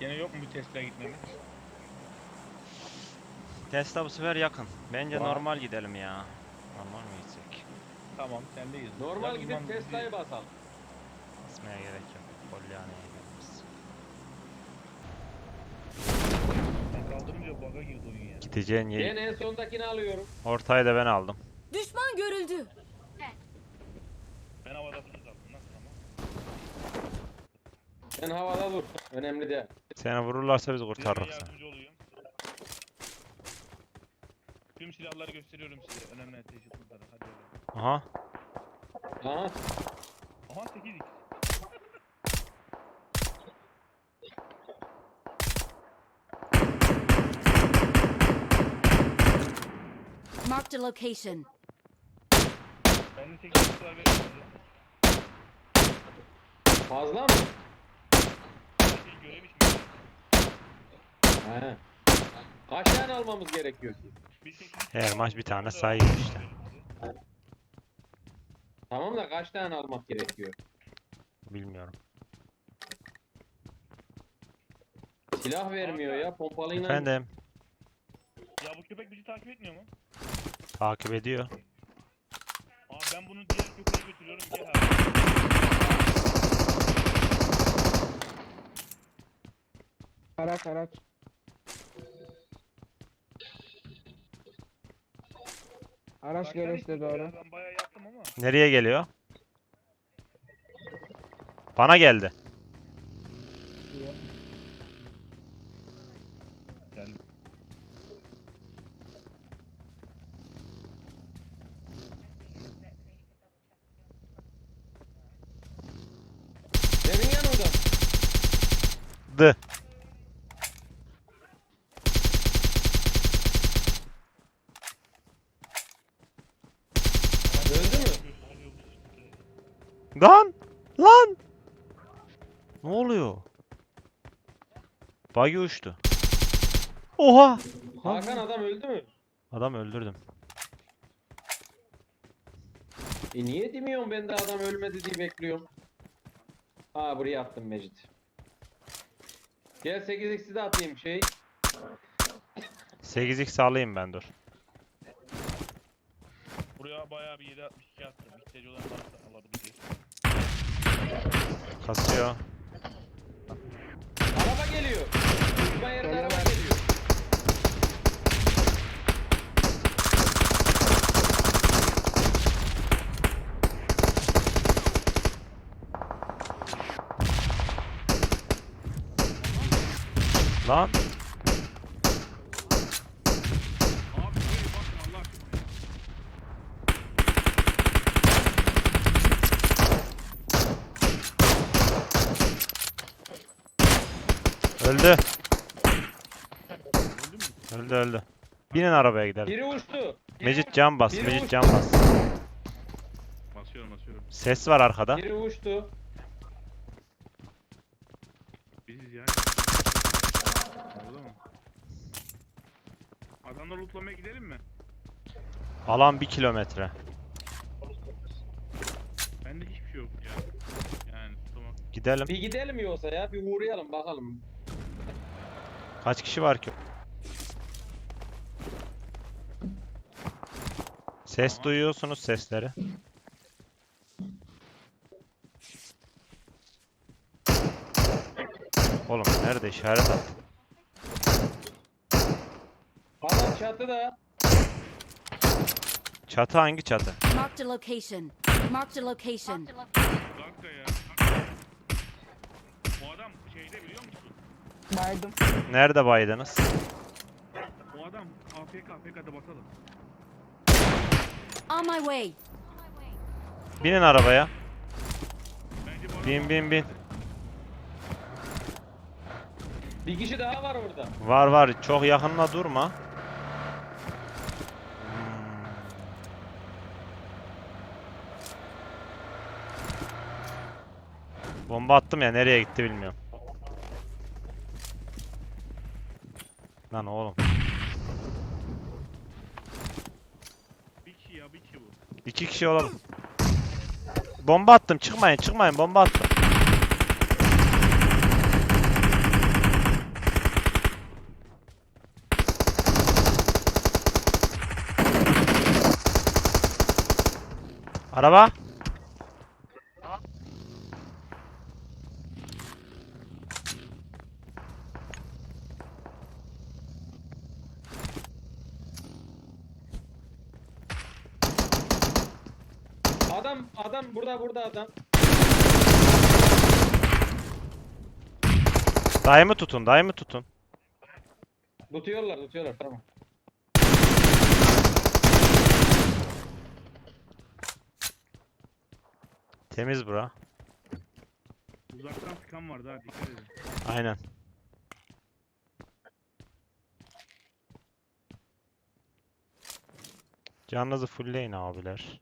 Gene yok mu bir Tesla'ya gitmemiz? Tesla bu sefer yakın. Bence Var. normal gidelim ya. Normal mi gitsek? Tamam sendeyiz. Normal gidip Tesla'yı basalım. Basmaya gerek yok. Polyana'ya. Ben kaldırınca bug'a girdi oyun ya. Gideceğin Ben yeri. en sondakini alıyorum. Ortayı da ben aldım. Düşman görüldü. Ben havada fırladım. Nasıl ama? Sen havada dur. Önemli değil. Seni vururlarsa biz Size kurtarırız seni. yardımcı olayım. Tüm silahları gösteriyorum size. Önemli teşekkürler. Hadi oğlum. Aha. Aha. Aha 8x. Marked a location. Bende 8x var verin size. Fazla mı? Şey görev için. He. Kaç tane almamız gerekiyor ki? Bir 8x Her maç bir tane sayıyor işte. Tamam da kaç tane almak gerekiyor? Bilmiyorum. Silah vermiyor ya. Pompalıyla. Efendim. Ya bu köpek bizi takip etmiyor mu? Takip ediyor. Aa ben bunu diğer köpeğe götürüyorum. Gel abi. Araç araç. Araç size hiç- doğru. Ben bayağı yaptım ama. Nereye geliyor? Bana geldi. Senin yanında. Dı. Buggy uçtu. Oha! Hakan adam öldü mü? Adam öldürdüm. E niye demiyorsun ben de adam ölmedi diye bekliyorum. Ha buraya attım Mecit. Gel 8x'i de atayım şey. 8x alayım ben dur. Buraya bayağı bir 762 attım. İhtiyacı olan varsa alabilir. Kasıyor. Geliyor. Yerine Geliyor. araba geliyor. Lan! Abi buraya bakın Allah aşkına. Öldü. Öldü mü? Öldü öldü. Binin arabaya gidelim. Biri uçtu. Mecit cam bas. Biri Mecit uçtu. cam bas. Basıyorum basıyorum. Ses var arkada. Biri uçtu. Biziz ya. Orada mı? Adamları lootlamaya gidelim mi? Alan 1 kilometre. Bende hiçbir şey yok ya. Yani tamam. Gidelim. Bir gidelim yoksa ya bir uğrayalım bakalım. Kaç kişi var ki? Ses duyuyorsunuz sesleri. Oğlum nerede işaret at. Adam çatıda. Çatı hangi çatı? Marked a location. Marked a location. Bir dakika ya. Bu adam şeyde biliyor musun? Baydım. Nerede baydınız? O adam AFK AFK'da basalım. On my way. Binin arabaya. Bence bu adam Bin bin bin. Bir kişi daha var orada. Var var çok yakınına durma. Hmm. Bomba attım ya nereye gitti bilmiyorum. Lan oğlum. Bir kişi ya bir kişi bu. İki kişi olalım. Bomba attım çıkmayın çıkmayın bomba attım. Araba. Adam adam burada burada adam. Dayımı tutun, dayımı tutun. Tutuyorlar tutuyorlar tamam. Temiz bura. Uzaktan sıkan vardı ha dikkat edin. Aynen. Canınızı fullleyin abiler.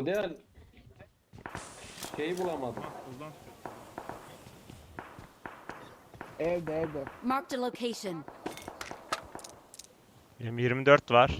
O değil. Şeyi bulamadım. Bak buradan sıkıyor. Evde evde. Marked a location. Benim 24 var.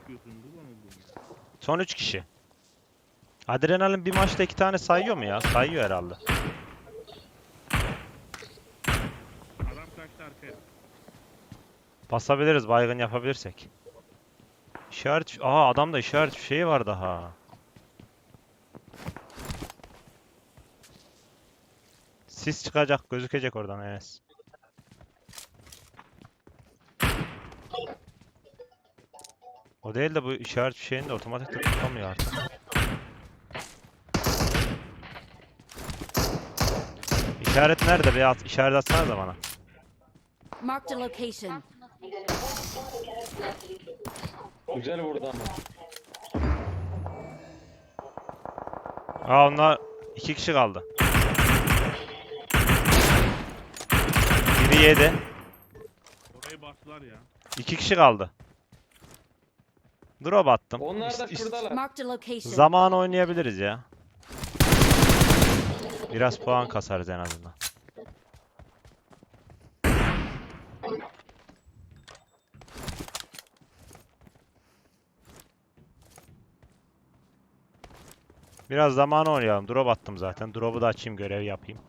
Sıkıyorsun. Son 3 kişi. Adrenalin bir maçta iki tane sayıyor mu ya? Sayıyor herhalde. Adam kaçtı arkaya. Basabiliriz baygın yapabilirsek. İşaret... Aa adamda işaret şeyi var daha. Sis çıkacak gözükecek oradan Enes. O değil de bu işaret şeyini de otomatik tutamıyor artık. İşaret nerede be? At, işaret atsana da bana. Marked a location. Güzel vurdu ama. Aa onlar iki kişi kaldı. Biri yedi. Orayı bastılar ya. İki kişi kaldı. Drop attım. Onlar da İst- ist- şuradalar. Marked a location. Zaman oynayabiliriz ya. Biraz puan kasarız en azından. Biraz zaman oynayalım. Drop attım zaten. Drop'u da açayım görev yapayım.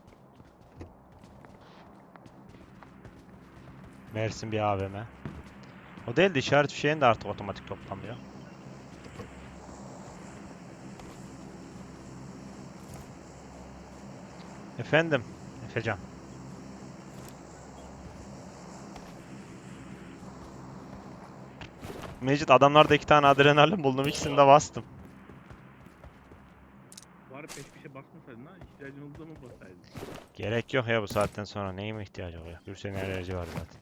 Mersin bir AVM. O değil de işaret fişeğini de artık otomatik toplamıyor. Efendim, Efecan. Mecit adamlarda iki tane adrenalin buldum. İkisini de bastım. Peş peşe basmasaydın ha. İhtiyacın olduğu zaman basaydın. Gerek yok ya bu saatten sonra. Neyime ihtiyacı oluyor? Gürsel'in enerji var zaten.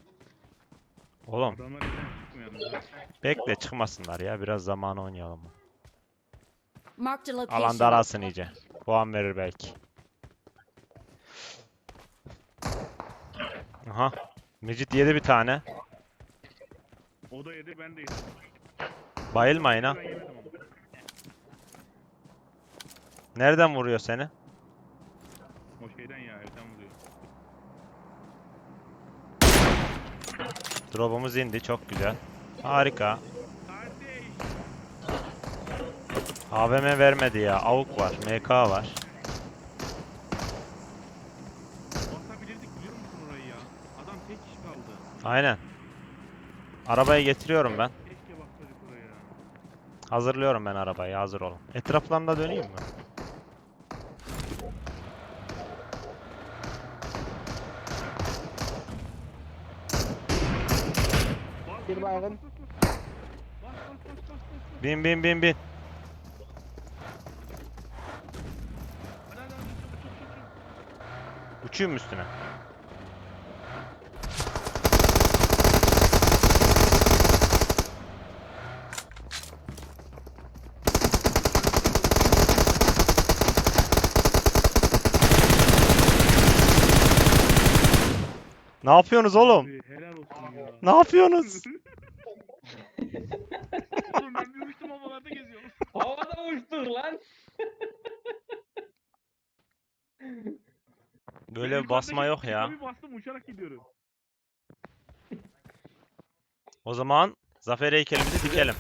Oğlum Adamlar evden çıkmıyor yalnız ha. bekle çıkmasınlar ya. Biraz zaman oynayalım. Marked a Alan daralsın iyice. Puan verir belki. Aha. Mecit yedi bir tane. O da yedi ben de yedim. Bayılmayın ha. Ben yemedim ama. Nereden vuruyor seni? O şeyden ya evden vuruyor. Drop'umuz indi. Çok güzel. Harika. AVM vermedi ya. AUK var. MK var. Basabilirdik biliyor musun orayı ya? Adam tek kişi kaldı. Aynen. Arabayı getiriyorum ben. Keşke baksaydık oraya. Hazırlıyorum ben arabayı. Hazır olun. Etraflarında döneyim mi? Bas, Bir bas, baygın. bas, bas, bas. Bas, bas, bas, bas, bas. Bin bin bin bin. Çabuk. Uçuyum üstüne. Ne yapıyorsunuz oğlum? Abi, helal olsun ya. Ne yapıyorsunuz? Oğlum ben bir uçtum havalarda geziyorum. Havada uçtuk lan. Böyle bir basma yok ya. Bir bastım uçarak gidiyorum. O zaman zafer heykelimizi dikelim.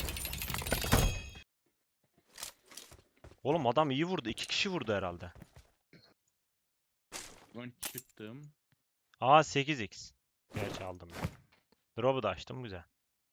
Oğlum adam iyi vurdu. iki kişi vurdu herhalde. Ben çıktım. Aa 8x. Gerçi aldım ben. Drop'u da açtım güzel.